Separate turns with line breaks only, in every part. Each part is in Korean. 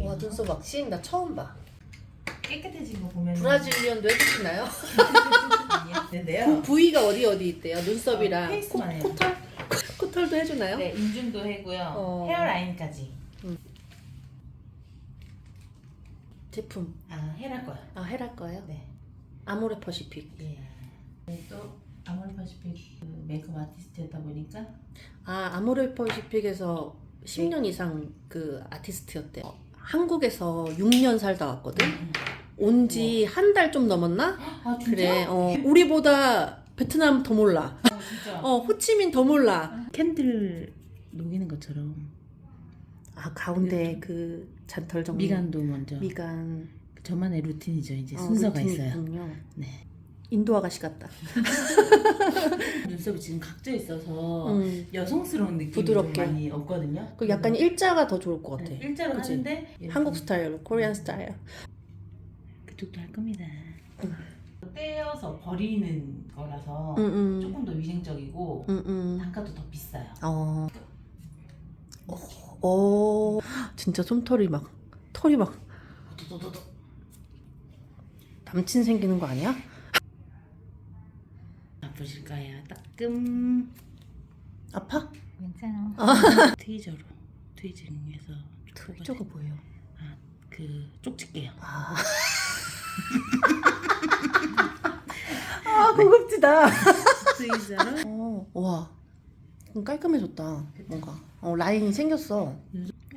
와 눈썹 왁싱 나 처음 봐.
깨끗해진 거 보면
브라질리언도 해주시나요?
있는데요.
부, 부위가 어디 어디 있대요? 눈썹이랑
어,
코,
페이스만 해요.
코 털? 코털도 해주나요?
네, 인중도 해고요.
어.
헤어라인까지.
제품
아, 헤라 거요.
아 헤랄 거예요?
네.
아모레 퍼시픽.
예. 네, 또 아모르파시픽 그 메이크업 아티스트였다 보니까
아 아모레 퍼시픽에서 10년 이상 그 아티스트였대. 요 한국에서 6년 살다 왔거든. 온 지 한 달 좀 넘었나?
아 진짜?
그래. 어 우리보다 베트남 더 몰라.
어, 진짜.
어 호치민 더 몰라.
캔들 녹이는 것처럼
아 가운데 그 잔털 정리.
미간도 먼저
미간.
저만의 루틴이죠. 이제
어,
순서가
루틴이
있어요.
있군요.
네.
인도 아가씨 같다.
눈썹이 지금 각져 있어서
음.
여성스러운 느낌이
부드럽게.
많이 없거든요.
그 약간 일자가 더 좋을 것 같아.
네, 일자로
그치?
하는데
한국 스타일로, 코리안 스타일.
그쪽도 할 겁니다.
음.
떼어서 버리는 거라서
응, 응.
조금 더 위생적이고
응, 응.
단가도 더 비싸요.
어. 어, 어. 진짜 솜털이 막, 털이 막
도도도도.
남친 생기는 거 아니야?
아프실까요? 따끔.
아파?
괜찮아. 트위저로 트위징 해서
저거 뭐예요?
그 쪽집게요.
아. 아, 고급지다. 어, 와. 좀 깔끔해졌다. 뭔가. 어, 라인이 생겼어.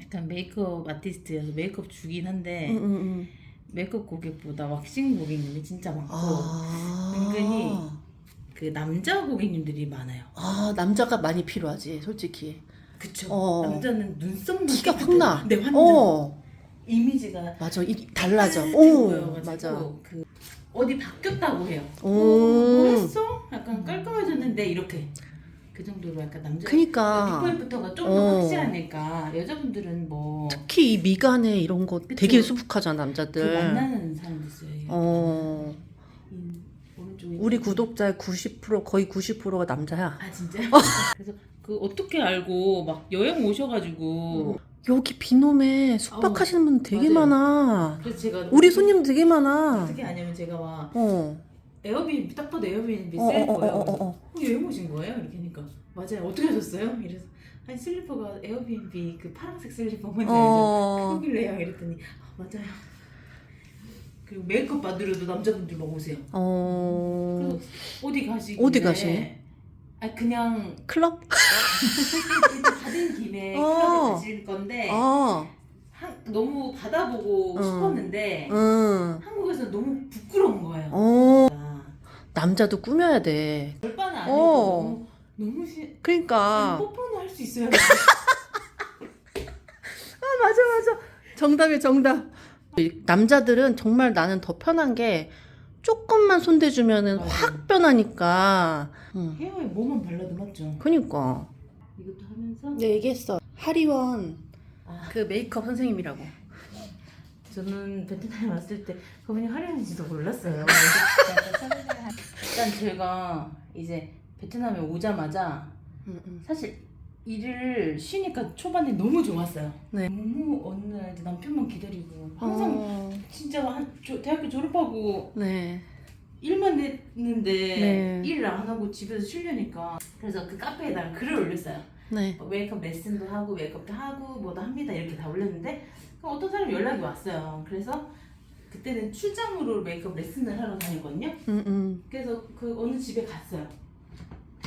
약간 메이크업 아티스트여서 메이크업 주긴 한데
응, 응, 응.
메이크업 고객보다 왁싱 고객님이 진짜 많고
아.
은근히 그 남자 고객님들이 많아요.
아, 남자가 많이 필요하지, 솔직히.
그쵸.
어.
남자는 눈썹만
티가 확
깨끗해.
나.
네, 완전
어.
이미지가
맞아. 이 달라져.
오,
오,
보여가지고
맞아.
그 어디 바뀌었다고 해요.
오.
뭐 했어? 약간 깔끔해졌는데 이렇게 그 정도로 약간 남자
그니까.
비포부터가 좀 더
어.
확실하니까 여자분들은 뭐
특히 이 미간에 이런 거
그쵸.
되게 수북하잖아,
그
남자들.
만나는 사람도 있어요.
어.
이 오른쪽에
우리 구독자의 90% 거의 90%가 남자야.
아 진짜? 그래서 그 어떻게 알고 막 여행 오셔가지고
여기 비놈에 숙박하시는 분 되게
맞아요.
많아.
그래서 제가
우리 손님 되게 많아.
어떻게 아냐면 제가 와
어.
에어비앤비 딱 봐도 에어비앤비
어, 어,
슬리퍼예요.
어, 어, 어, 어.
어, 여행 오신 거예요? 이렇게 하니까 맞아요. 어떻게 하셨어요? 이래서 아니 슬리퍼가 에어비앤비 그 파란색 슬리퍼 뭔지 알죠?
어.
그거길래요 이랬더니 아, 맞아요. 그리고 메이크업 받으러도 남자분들 막 오세요.
어.
그래서 어디 가시길래
어디 가시?
아 그냥
클럽?
받은 김에
어.
클럽에 가실 건데
어.
한- 너무 받아보고
어.
싶었는데
응.
한국에서 너무 부끄러운 거예요.
어.
아,
남자도 꾸며야 돼.
절반은 아니고
어.
너무 너무 시,
그러니까.
뽀뽀는 할 수 있어요.
아, 맞아, 맞아. 정답이 정답. 이 남자들은 정말 나는 더 편한 게 조금만 손대주면은
맞아.
확 변하니까. 응.
헤어에 뭐만 발라도 맞죠.
그니까.
이것도 하면서
내가 얘기했어. 하리원
아,
그 메이크업 선생님이라고.
저는 베트남에 왔을 때 그분이 화려한지도 몰랐어요. 일단 제가 이제 베트남에 오자마자
응, 응.
사실 일을 쉬니까 초반에 너무 좋았어요.
네.
너무 어느 날 이제 남편만 기다리고 항상
어,
진짜 한 조- 대학교 졸업하고
네.
일만 했는데
네.
일을 안 하고 집에서 쉬려니까 그래서 그 카페에다가 글을 올렸어요.
네.
뭐 메이크업 레슨도 하고 메이크업도 하고 뭐도 합니다 이렇게 다 올렸는데 그 어떤 사람이 연락이 왔어요. 그래서 그때는 출장으로 메이크업 레슨을 하러 다녔거든요.
응, 응.
그래서 그 어느 집에 갔어요.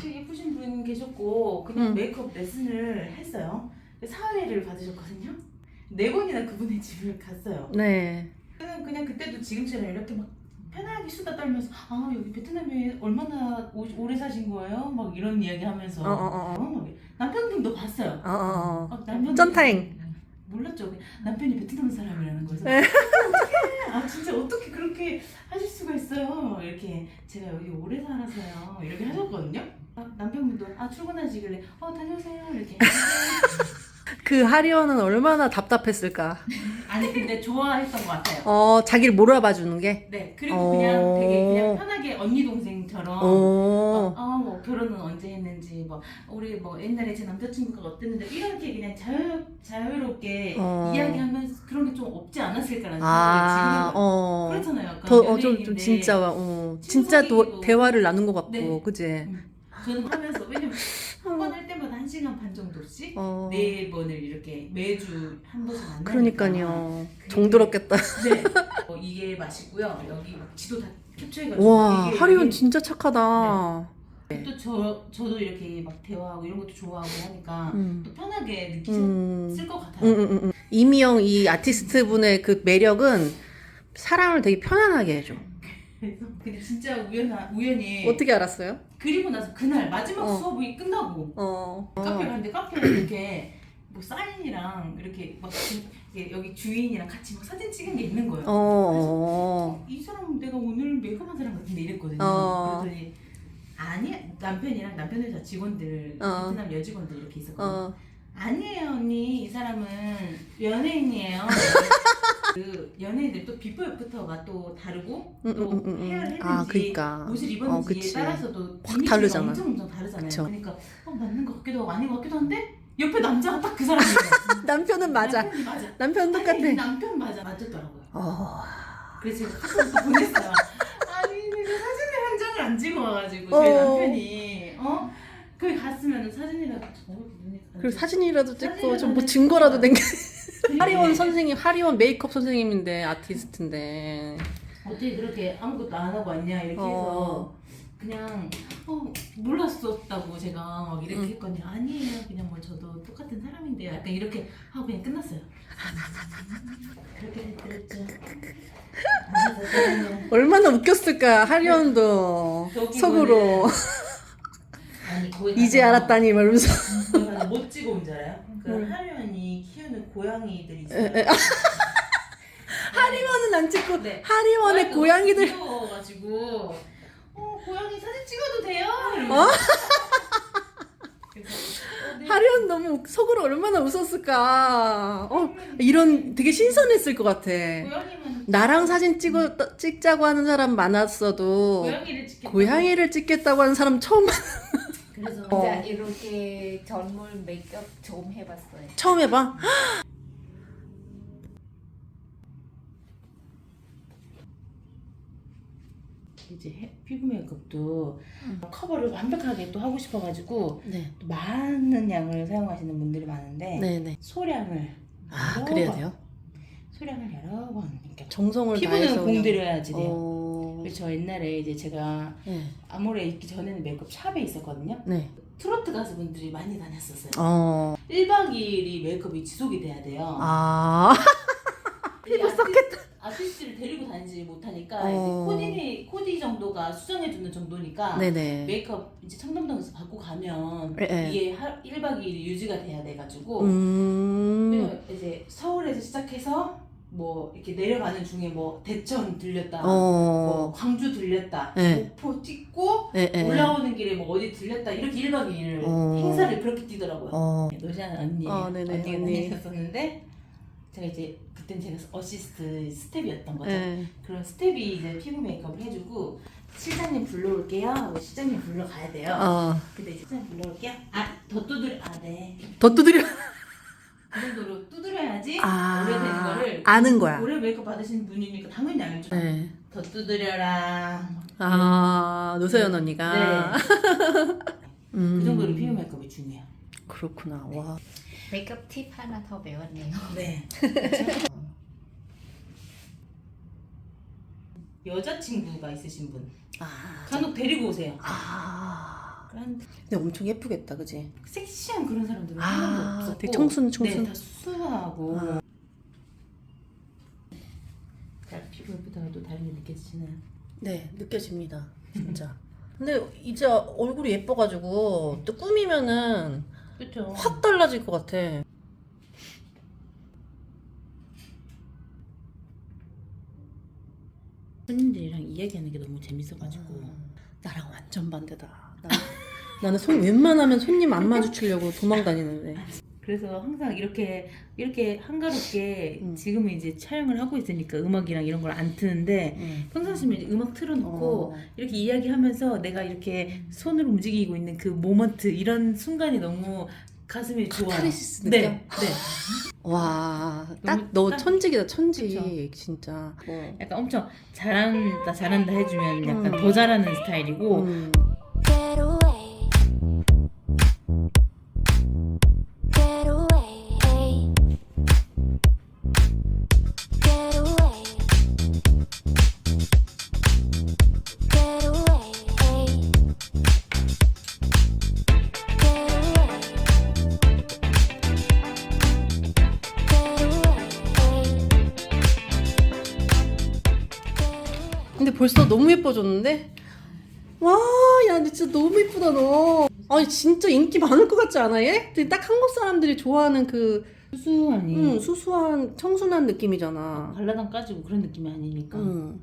되게 예쁘신 분 계셨고 그냥
음.
메이크업 레슨을 했어요. 사회를 받으셨거든요. 네 번이나 그분의 집을 갔어요.
네.
그냥, 그냥 그때도 지금처럼 이렇게 막 편하게 수다 떨면서 아 여기 베트남에 얼마나 오, 오래 사신 거예요? 막 이런 이야기 하면서
어, 어, 어, 어.
막 남편분도 봤어요.
어, 어, 어.
아, 남편
쩐타잉.
몰랐죠. 남편이 베트남 사람이라는 거죠.
네.
어떻게? 아 진짜 어떻게 그렇게 하실 수가 있어요? 이렇게 제가 여기 오래 살아서요. 이렇게 하셨거든요. 아, 남편분도 아 출근하시길래 어 다녀오세요 이렇게.
그 하리원은 얼마나 답답했을까.
아니 근데 좋아했던 것 같아요.
어, 자기를 몰아봐 주는 게.
네 그리고
어.
그냥 되게 그냥 편하게 언니 동생처럼
어.
어, 뭐 결혼은 언제 했는지 뭐 우리 뭐 옛날에 제 남자친구가 어땠는데 이렇게 그냥 자유 자유롭게
어.
이야기하면서 그런 게 좀 없지 않았을까라는
아,
생각이 지금
어.
그렇잖아요. 약간
더, 어, 좀, 좀
연예인인데
진짜, 어, 진짜 도,
친구끼리도-
대화를 나눈 것 같고,
네.
그지?
저는 하면서 왜냐면 한 번 할 때마다 한 시간 반 정도씩
어.
네 번을 이렇게 매주 한 번씩 만나니까
그러니까요.
그게-
정들었겠다.
네. 어, 이게 맛있고요. 여기 막 지도 다 캡처해가지고
와,
이게 여기
진짜 착하다.
또 저, 저도 이렇게 막 대화하고 이런 것도 좋아하고 하니까
음.
또 편하게 느끼실
음.
것 같아요.
음, 음, 음. 이미영 이 아티스트 분의 그 매력은 사람을 되게 편안하게 해줘.
그래서 근데 진짜 우연하, 우연히
어떻게 알았어요?
그리고 나서 그날 마지막
어.
수업이 끝나고
어.
카페 갔는데 카페에 이렇게 뭐 사인이랑 이렇게 막 주- 이게 여기 주인이랑 같이 막 사진 찍은 게 있는 거예요.
어.
이 사람 내가 오늘 메이크업한 사람 같은데 이랬거든요.
어.
그랬더니 아니 남편이랑 남편 회사 직원들
어.
베트남 여직원들 이렇게 있었거든요.
어.
아니에요 언니 이 사람은 연예인이에요. 그 연예인들 또 비포 애프터가 또 다르고
음,
또
음, 음, 음.
헤어를 했는지
아, 그니까.
옷을
어,
입었는지에
그치.
따라서도
확
이미지가
다르잖아.
엄청 엄청 다르잖아요.
그쵸.
그러니까 어, 맞는 것 같기도 하고 아닌 것 같기도 한데 옆에 남자가 딱 그 사람이에요.
남편은 맞아.
남편이 맞아.
남편 똑같아.
아니, 남편 맞아 맞았더라고요.
어.
그래서 제가 카톡 또 보냈어요. 아니 내가 사진을 한 장을 안 찍어 와가지고
어.
저희 남편이 어 거기 갔으면 사진이라도 저렇게 눈이
그리고 사진이라도 찍고 좀 뭐. 증거라도 된 게.
그게
하리원 선생님, 하리원 메이크업 선생님인데 아티스트인데.
어떻게 그렇게 아무것도 안 하고 왔냐 이렇게
어.
해서 그냥 어 몰랐었다고 제가 막 이렇게
응.
했거니 아니에요 그냥 뭐 저도 똑같은 사람인데 요 약간 이렇게 하고 그냥 끝났어요. 그렇게 됐죠.
얼마나 웃겼을까, 하리원도.
저기
속으로.
아니 거기
이제
가서
알았다니, 말면서.
얼마나 못 찍어 온 줄 알아요? 그
응.
하려니 키우는 고양이들이
에,
있어요.
에. 하리원은 안 찍고,
네.
하리원의 고양이들.
귀여워가지고 어 고양이 사진 찍어도 돼요?
어?
네.
하리원 너무 웃- 속으로 얼마나 웃었을까. 어, 이런 되게 신선했을 것 같아.
고양이만
나랑 사진 찍어, 찍자고 하는 사람 많았어도
고양이를 찍겠다.
고양이를 찍겠다고 하는 사람 처음 봤-
그래서
어.
진짜 이렇게 전물 메이크업 좀 해봤어요.
처음 해봐.
이제 해- 피부 메이크업도 커버를 완벽하게 또 하고 싶어가지고
네,
또 많은 양을 사용하시는 분들이 많은데
네, 네.
소량을
아
여러
그래야
번,
돼요?
소량을 여러 번 이렇게
정성을
피부는
다해서 그냥-
공들여야지 돼요.
어...
그래서 저 옛날에 이제 제가
네,
아모레 있기 전에는 메이크업 샵에 있었거든요.
네.
트로트 가수분들이 많이 다녔었어요.
어,
1박 2일이 메이크업이 지속이 돼야 돼요.
아,
썩겠다. 아티스트를 데리고 다니지 못하니까
어.
코디 코디 정도가 수정해주는 정도니까
네네.
메이크업 이제 청담동에서 받고 가면
네, 네.
이게 하, 1박 2일이 유지가 돼야 돼가지고
음,
이제 서울에서 시작해서 뭐 이렇게 내려가는 중에 뭐 대천 들렸다, 뭐
어,
광주 들렸다,
네.
목포 찍고
예, 예.
올라오는 길에 뭐 어디 들렸다 이렇게 1박 2일
어.
행사를 그렇게 뛰더라고요.
어,
노시안 언니
어, 네네,
언니가
언니.
다니셨었는데 제가 이제 그땐 제가 어시스트 스텝이었던 거죠.
예.
그런 스텝이 이제 피부 메이크업을 해주고 실장님 불러올게요 실장님 불러 가야 돼요.
어,
근데 이제 실장님 불러올게요. 아더 두드려. 아 네.
더 두드려.
그 정도로 두드려야지
아, 아는 거야.
오래 메이크업 받으신 분이니까 당연히 알죠.
네.
더 두드려라.
아, 노세연 언니가. 음,
그 정도로 피부 메이크업이 중요해요.
그렇구나. 와.
메이크업 팁 하나 더 배웠네요.
네. 여자친구가 있으신 분
아,
간혹 데리고 오세요.
아.
그런
근데 엄청 예쁘겠다, 그지?
섹시한 그런 사람들은
아,
한 명도 없었고
되게 청순, 청순.
네, 다 수수하고
아.
자, 피부 예쁘다가 또 다른 게 느껴지시나요?
네, 느껴집니다. 진짜. 근데 이제 얼굴이 예뻐가지고 또 꾸미면은
그렇죠.
확 달라질 것 같아.
손님들이랑 이야기하는 게 너무 재밌어가지고
나랑 완전 반대다. 나, 나는 손 웬만하면 손님 안 마주치려고 도망 다니는데.
그래서 항상 이렇게 이렇게 한가롭게
음.
지금은 이제 촬영을 하고 있으니까 음악이랑 이런 걸 안 트는데
응.
평상시면 음악 틀어놓고
어.
이렇게 이야기하면서 내가 이렇게 손을 움직이고 있는 그 모먼트 이런 순간이 너무 가슴이 좋아요.
카타르시스
네,
느낌?
네.
와, 딱 너
딱-
천직이다, 천직.
그쵸.
진짜. 어.
약간 엄청 잘한다 잘한다 해주면 약간
음.
더 잘하는 스타일이고
음.
Get away.
벌써 너무 예뻐졌는데? 와, 야, 너 진짜 너무 예쁘다, 너. 아니, 진짜 인기 많을 것 같지 않아, 얘? 딱 한국 사람들이 좋아하는 그,
수수하니
음, 수수한, 청순한 느낌이잖아.
발라당 까지고 그런 느낌이 아니니까
음.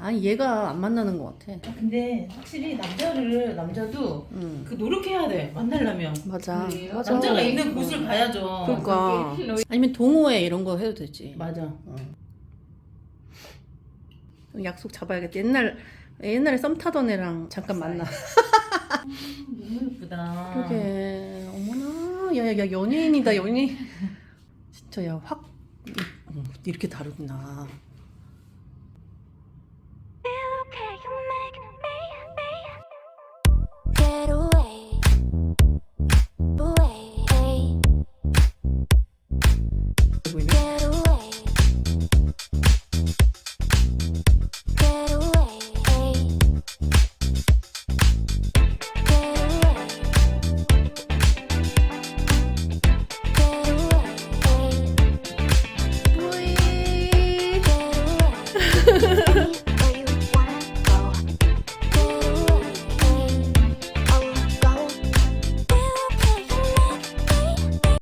아니, 얘가 안 만나는 것 같아.
아, 근데 확실히 남자를 남자도
음.
그 노력해야 돼 만나려면
맞아.
그래요?
맞아.
남자가 있는 곳을
음.
가야죠
그러니까.
로이-
아니면 동호회 이런 거 해도 되지.
맞아
어. 약속 잡아야겠다. 옛날, 옛날에 썸 타던 애랑 잠깐 만나.
너무 예쁘다.
그러게. 어머나. 야야야 연예인이다 연예인. 진짜 야확 음, 이렇게 다르구나